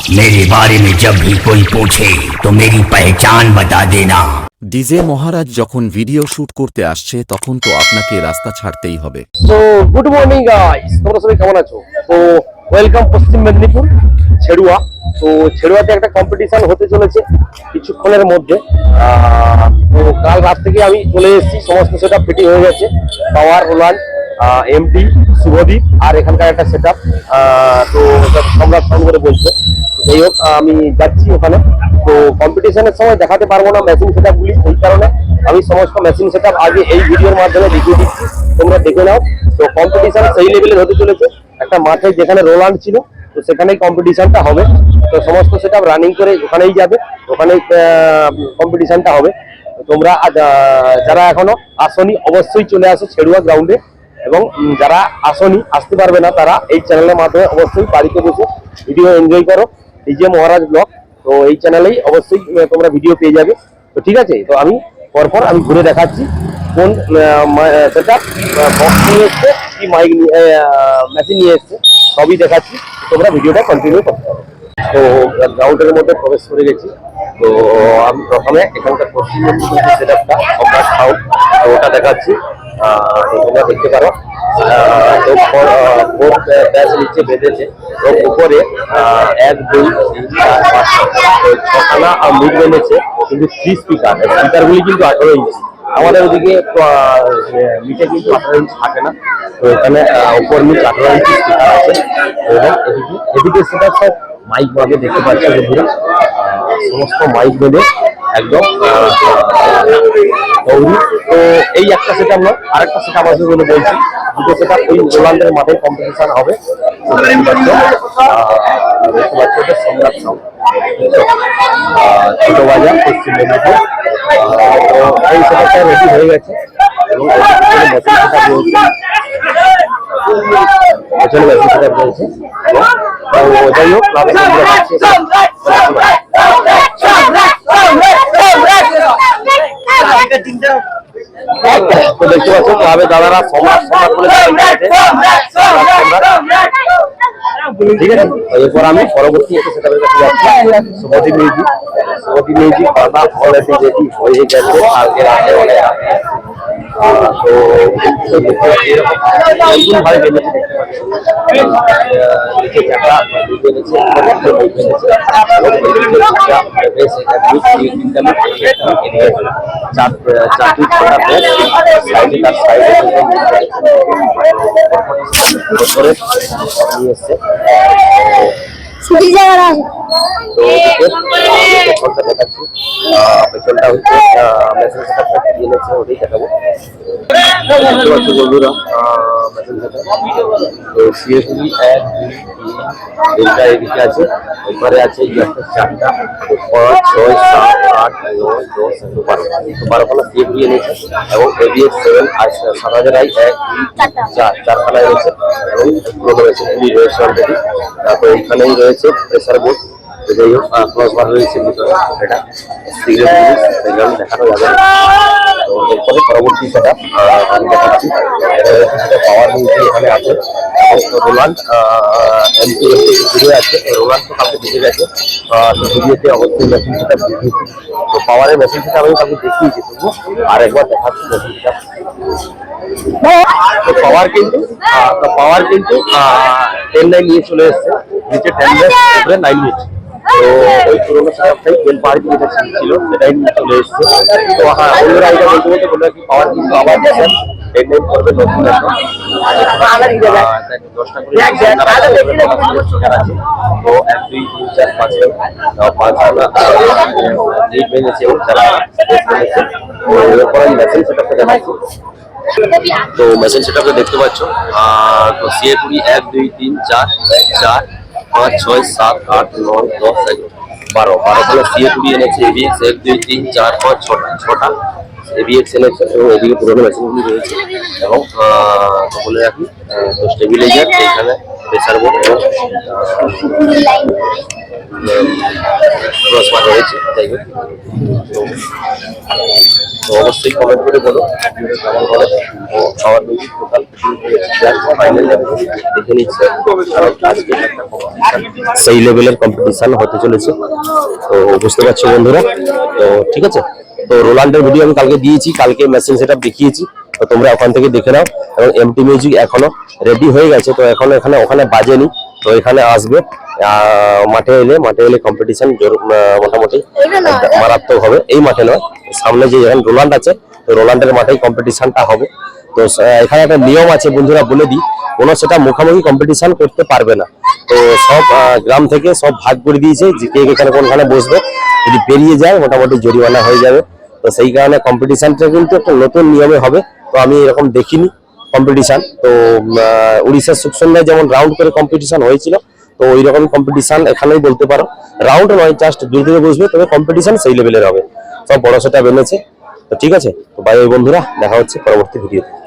मेरे बारे में जब भी कोई पूछे तो मेरी पहचान बता देना ডিজে মহারাজ যখন ভিডিও শুট করতে আসছে তখন তো আপনাকে রাস্তা ছাড়তেই হবে তো গুড মর্নিং গাইস তোমরা সবাই কেমন আছো তো ওয়েলকাম পশ্চিম মেদিনীপুর ছেড়ুয়া তো ছেড়ুয়াতে একটা কম্পিটিশন হতে চলেছে কিছুক্ষণের মধ্যে আহ, তো কাল রাত থেকে আমি চলে এসেছি সমস্ত সেটা ফিটিং হয়ে গেছে পাওয়ার রোলান এমটি শুভদীপ আর এখানকার একটা সেট আপ তো ওটা সম্রাট ফোন করে বলছে যাই হোক আমি যাচ্ছি ওখানে। তো কম্পিটিশনের সময় দেখাতে পারব না মেশিন সেট গুলি এই কারণে আমি সমস্ত মেশিন সেট আগে এই ভিডিওর মাধ্যমে দেখিয়ে দিচ্ছি। তোমরা দেখে নাও। তো কম্পিটিশন সেই লেভেলের হতে চলেছে। একটা মাঠে যেখানে রোলান্ড ছিল, তো সেখানেই কম্পিটিশনটা হবে। তো সমস্ত সেট রানিং করে ওখানেই যাবে। ওখানেই কম্পিটিশনটা হবে। তোমরা যারা এখনও আসনি, অবশ্যই চলে আসো ছেড়ুয়া গ্রাউন্ডে এবং যারা আসনি, আসতে পারবে না তারা এই চ্যানেলের মাধ্যমে অবশ্যই বাড়িতে বসে ভিডিও এনজয় করো। ডিজে মহারাজ ব্লগ তো এই চ্যানেলেই অবশ্যই তোমরা ভিডিও পেয়ে যাবে। তো ঠিক আছে, তো আমি পরপর আমি ঘুরে দেখাচ্ছি। কোন সেটা বক্স নিয়ে এসছে, কি মাইক মেশিন নিয়ে এসছে, সবই দেখাচ্ছি। তোমরা ভিডিওটা কন্টিনিউ করতে পারো। তো গ্রাউন্ডের মধ্যে প্রবেশ করে গেছি। তো, আমি প্রথমে এখানকার পশ্চিম মেদিনীপুর সেট আপটা ওটা দেখাচ্ছি। তোমরা দেখতে পারো। ব্যাচ নিচে বেঁধেছে। তো উপরে এক, দুই, তিন, চার, পাঁচ বেঁধেছে কিন্তু থ্রি স্পিকার স্পিকারগুলি কিন্তু আঠারো ইঞ্চি আমাদের ওদিকে মিটে কিন্তু আঠারো ইঞ্চি থাকে না। তো এখানে উপর মিট আঠারো ইঞ্চি স্পিকার আছে। এবং এদিকে এদিকে সেটা সব মাইক ভাবে দেখতে পাচ্ছি বন্ধুরা। সমস্ত মাইক বেঁধে একদম এই একটা সেট নয় আরেকটা সেট আছে বলে বলছি দুটো সেট ওই রোলান্ডের মাঠে কম্পিটিশন হবে সম্রাট হয়ে গেছে রয়েছে হোক তো দেখতে পাচ্ছ ক্লাবে দাদারা সম্রাট সম্রাট বলে। ঠিক আছে এরপর আমি পরবর্তী একটা সেটা যাচ্ছি সুমতি মিউজিক সুমতি মিউজিক কথা অলরেডি রেডি হয়ে গেছে কালকে রাতে অনেক তো এরকম ভাবে বেরিয়েছে দেখতে পাচ্ছি আহ, নিচে চাকা বেরিয়েছে উপরে বই বেরিয়েছে এবং এদিকে একটা বেশ এটা দুই তিন তিনটা মিট একটা মিট চার চারটি ছটা বেশ সাইডে তার সাইডে করে। নিয়ে এসছে ছুটি জায়গা আছে তো ওদিকে পেছনটা দেখাচ্ছি। পেছনটা হচ্ছে মেসেজ সেটআপটা দিয়ে ওটাই দেখাবো। বন্ধুরা তো সিএসবি এক দুই তিনটা এদিকে আছে। এরপরে আছে এই চারটা। পাঁচ ছয় সাত আট নয় দশ বারো। বারো খানা সিএসবি এনেছে এবং এবিএস সেভেন সাত হাজার আই এক দুই চার চারখানায় রয়েছে। এবং রয়েছে খুবই রয়েছে অলরেডি তারপর এইখানেই রয়েছে প্রেসার বোর্ড যাই হোক ক্লস বার রয়েছে এটা। দেখানো যাবে। তো এরপরে পরবর্তী সেটা আমি দেখাচ্ছি। পাওয়ার মিউজিক এখানে আছে। এবং রোলান্ড এমপি আছে। তো রোলান্ড তো কাউকে দেখে গেছে। তো ভিডিওতে অবশ্যই মেশিন সেটা দেখিয়েছি তো পাওয়ারের মেশিন সেটা আমি কাউকে দেখিয়েছি তবু আর একবার দেখাচ্ছি মেশিন সেটা তো পাওয়ার কিন্তু তো পাওয়ার কিন্তু টেন নাইন নিয়ে চলে এসছে। নিচে টেন উপরে নাইন মিনিট তো ওই পুরোনো সেটআপটাই পাহাড়ি যেটা ছিল সেটাই নিয়ে চলে এসছে। তো হ্যাঁ অন্যরা এটা বলতে বলতে বলল কি পাওয়ার কিন্তু আবার করবে নতুন এখানে, আহ, দেখ, দশটা করে আছে। তো এক দুই তিন চার পাঁচ পাঁচ এইট বেজেছে এবং চারা বেজেছে তো এরপর আমি মেশিন সেটআপটা দেখাচ্ছি। তো মেশিন সেটআপে দেখতে পাচ্ছ আহ, তো সিএ কুড়ি এক দুই তিন চার চার পাঁচ, ছয়, সাত, আট, নয়, দশ, এগারো, বারো। বারো হলো সিএফবি এনেছে এবিএক্স এক, দুই, তিন, চার, পাঁচ, ছটা। ছটা। এবিএক্স এনেছে এবং এদিকে পুরোনো মেশিনগুলি রয়েছে। এবং বলে রাখি তো স্টেবিলাইজার এখানে প্রেসার বোর্ড এবং হয়েছে, যাই হোক। তো অবশ্যই কমেন্ট করে বলো দেখে সেই লেভেলের কম্পিটিশন হতে চলেছে। তো বুঝতে পারছ বন্ধুরা। তো ঠিক আছে। তো রোলান্ডের ভিডিও আমি কালকে দিয়েছি, কালকে মেশিন সেটআপ দেখিয়েছি। তো তোমরা ওখান থেকে দেখে নাও। এবং এমটি মিউজিক এখনও রেডি হয়ে গেছে তো এখনও এখানে ওখানে বাজেনি। তো এখানে আসবে মাঠে এলে মাঠে এলে কম্পিটিশন মোটামুটি মারাত্মক হবে। এই মাঠে নয় সামনে যে এখানে রোলান্ড আছে তো রোলান্ডের মাঠেই কম্পিটিশনটা হবে। তো এখানে একটা নিয়ম আছে বন্ধুরা বলে দিই কোনো সেটা মুখামুখি কম্পিটিশন করতে পারবে না। তো সব গ্রাম থেকে সব ভাগ করে দিয়েছে যে কে এখানে কোনখানে বসবে যদি বেরিয়ে যায় মোটামুটি জরিমানা হয়ে যাবে। তো সেই কারণে কম্পিটিশনটা কিন্তু একটা নতুন নিয়মে হবে। তো আমি এরকম দেখিনি কম্পিটিশান তো উড়িষ্যার সুখসন্ধ্যায় যেমন রাউন্ড করে কম্পিটিশান হয়েছিল, তো ওই রকম কম্পিটিশান এখানেই বলতে পারো। রাউন্ড নয় জাস্ট দূর থেকে বসবে, তবে কম্পিটিশান সেই লেভেলের হবে। সব বড় সেটা বেনেছে তো ঠিক আছে, তো বাই বন্ধুরা, দেখা হচ্ছে পরবর্তী ভিডিওতে